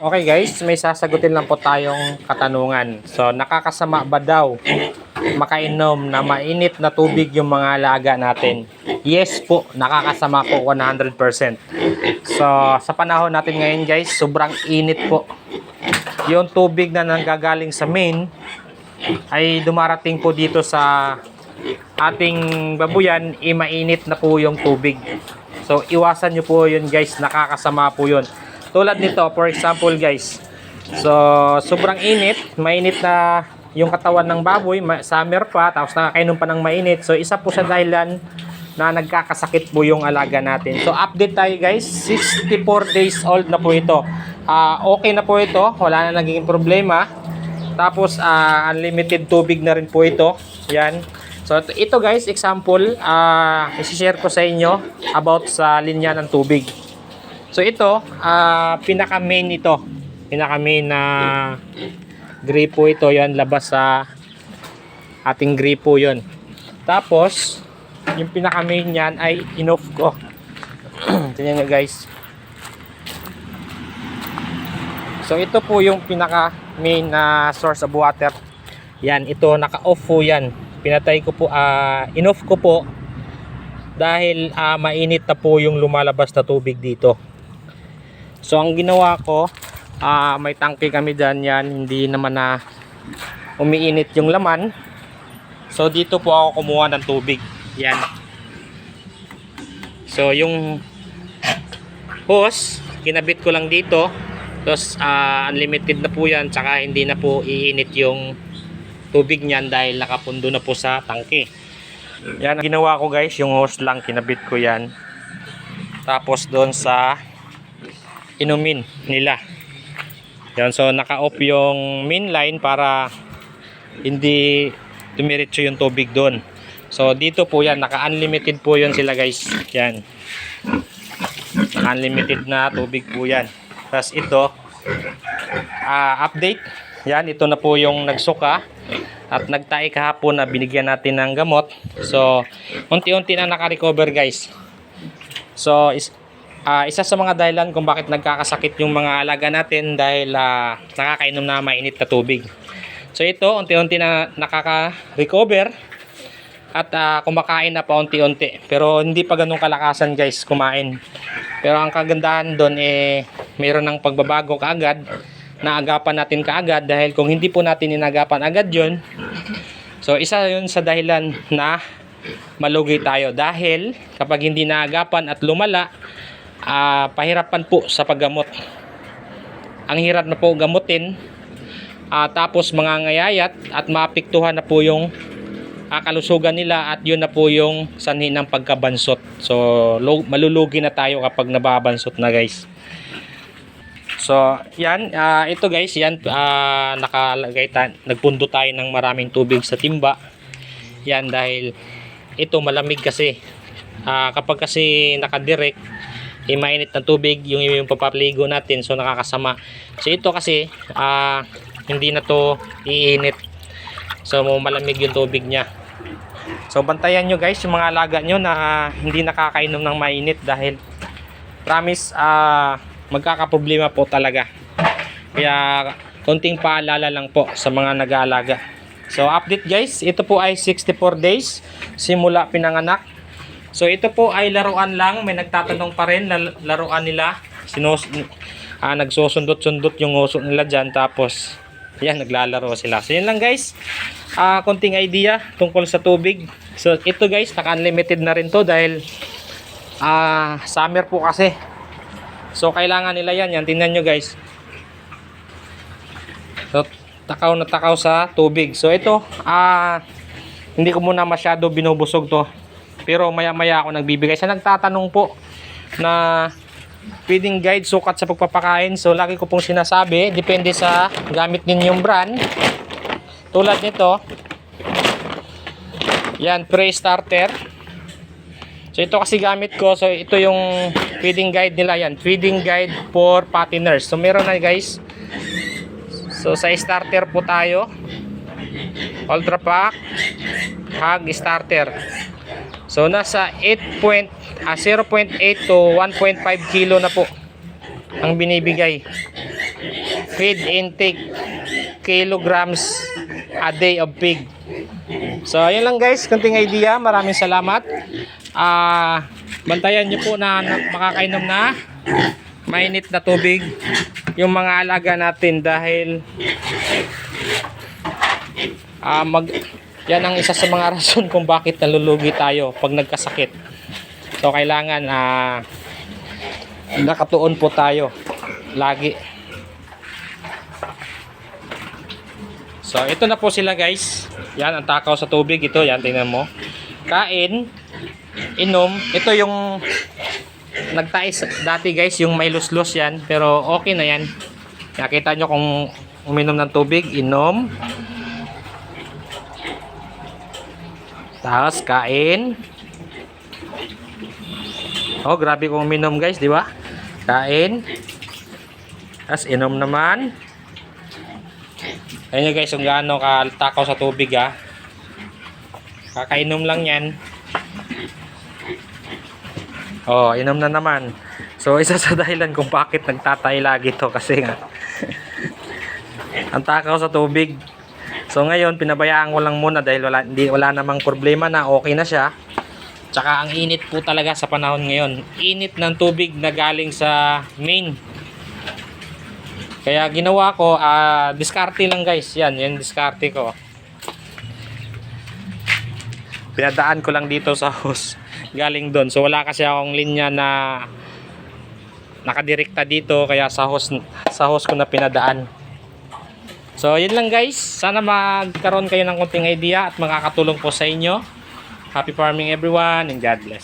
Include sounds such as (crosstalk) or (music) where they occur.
Okay guys, may sasagutin lang po tayong katanungan. So, nakakasama ba daw makainom na mainit na tubig yung mga alaga natin? Yes po, nakakasama po 100%. So, sa panahon natin ngayon guys, sobrang init po. Yung tubig na nanggagaling sa main ay dumarating po dito sa ating babuyan, i mainit na po yung tubig. So, iwasan nyo po yun guys, nakakasama po yun. Tulad nito, for example guys, so sobrang init, mainit na yung katawan ng baboy, summer pa, tapos nakakainom pa ng mainit. So, isa po sa dahilan na nagkakasakit po yung alaga natin. So, update tayo guys, 64 days old na po ito. Ah, okay na po ito, wala na naging problema. Tapos ah, unlimited tubig na rin po ito. Yan. So ito, guys, example, ah i-share ko sa inyo about sa linya ng tubig. So ito, ah pinaka main ito. Pinaka main na gripo ito, yan labas sa ating gripo 'yon. Tapos yung pinaka main niyan ay inoff ko. (clears throat) Tingnan nyo guys. So ito po yung pinaka main na source of water. Yan, ito naka-off po yan. Pinatay ko po, ah in-off ko po dahil ah, mainit na po yung lumalabas na tubig dito. So ang ginawa ko, ah may tangke kami dyan yan, hindi naman na umiinit yung laman. So dito po ako kumuha ng tubig. Yan. So yung hose, kinabit ko lang dito. Tapos ah, unlimited na po yan, tsaka hindi na po iinit yung tubig niyan dahil nakapundo na po sa tangke. Yan ginawa ko guys, yung hose lang kinabit ko yan. Tapos doon sa inumin nila. Yan, so naka-off yung main line para hindi dumiretso yung tubig doon. So dito po yan, naka-unlimited po yun sila guys. Yan. Naka-unlimited na tubig po yan. Tapos ito, ah, update. Yan, ito na po yung nagsuka. At nagtae kahapon na binigyan natin ng gamot. So, unti-unti na naka-recover guys. So, is, ah, isa sa mga dahilan kung bakit nagkakasakit yung mga alaga natin dahil ah, nakakainom na mainit na tubig. So, ito, unti-unti na nakaka-recover at ah, kumakain na pa unti-unti. Pero hindi pa ganun kalakasan guys kumain. Pero ang kagandahan doon eh mayroon ng pagbabago kaagad naagapan natin kaagad dahil kung hindi po natin inagapan agad yon so isa yun sa dahilan na malugi tayo dahil kapag hindi naagapan at lumala ah, pahirapan po sa paggamot ang hirap na po gamutin ah, tapos mga ngayayat at maapektuhan na po yung ah, kalusugan nila at yun na po yung sanhi ng pagkabansot. So, malulugi na tayo kapag nababansot na guys. So, yan. ah, ito guys, yan. ah, nakalagay ta- nagpundo tayo ng maraming tubig sa timba. Yan dahil ito malamig kasi. Ah, kapag kasi nakadirect, eh, mainit na tubig yung, yung papaligo natin so nakakasama. So ito kasi ah, hindi na to iinit. So malamig yung tubig niya. So bantayan nyo guys yung mga alaga nyo na hindi nakakainom ng mainit dahil promise ah magkakaproblema po talaga. Kaya konting paalala lang po sa mga nag-aalaga. So update guys, ito po ay 64 days simula pinanganak. So ito po ay laruan lang, may nagtatanong pa rin laruan nila. Sinus ah, nagsusundot-sundot yung uso nila diyan tapos yan naglalaro sila. So yun lang guys. Ah, konting idea tungkol sa tubig. So ito guys, naka-unlimited na rin to dahil ah summer po kasi. So kailangan nila yan. Yan tingnan nyo guys. So takaw na takaw sa tubig. So ito, ah hindi ko muna masyado binubusog to. Pero maya maya ako nagbibigay. Sa nagtatanong po na feeding guide sukat sa pagpapakain. So lagi ko pong sinasabi, depende sa gamit ninyong brand. Tulad nito, yan, pre-starter. So ito kasi gamit ko. So ito yung feeding guide nila yan. Feeding guide for patiners. So meron na guys. So sa starter po tayo. Ultra pack. Hag starter. So nasa 8 point, ah, 0.8 to 1.5 kilo na po ang binibigay. feed intake kilograms a day of pig. So, yun lang guys, kunting idea. Maraming salamat. Ah, bantayan niyo po na makakainom na mainit na tubig yung mga alaga natin dahil ah mag yan ang isa sa mga (laughs) rason kung bakit nalulugi tayo pag nagkasakit. So kailangan ah nakatuon po tayo lagi. So ito na po sila guys. Yan ang takaw sa tubig ito, yan tingnan mo. Kain, inom, ito yung nagtais dati guys yung may luslus yan pero okay na yan nakita nyo kung uminom ng tubig inom tapos kain. Oh grabe kung uminom guys di ba? Kain. Tapos inom naman. Ayun guys kung gaano katakaw sa tubig ha kakainom lang yan. Oh, inom na naman. So, (laughs) isa sa dahilan kung bakit nagtatay lagi to kasi nga (laughs) ang takaw sa tubig. So, ngayon pinabayaan ko lang muna dahil wala hindi wala namang problema na okay na siya. Tsaka ang init po talaga sa panahon ngayon. Init ng tubig na galing sa main. Kaya ginawa ko, ah, diskarte lang guys. Yan, yan diskarte ko. Pinadaan ko lang dito sa hose (laughs) galing doon. So wala kasi akong linya na nakadirekta dito kaya sa hose sa hose ko na pinadaan. So yun lang guys. Sana magkaroon kayo ng konting idea at makakatulong po sa inyo. Happy farming everyone and God bless.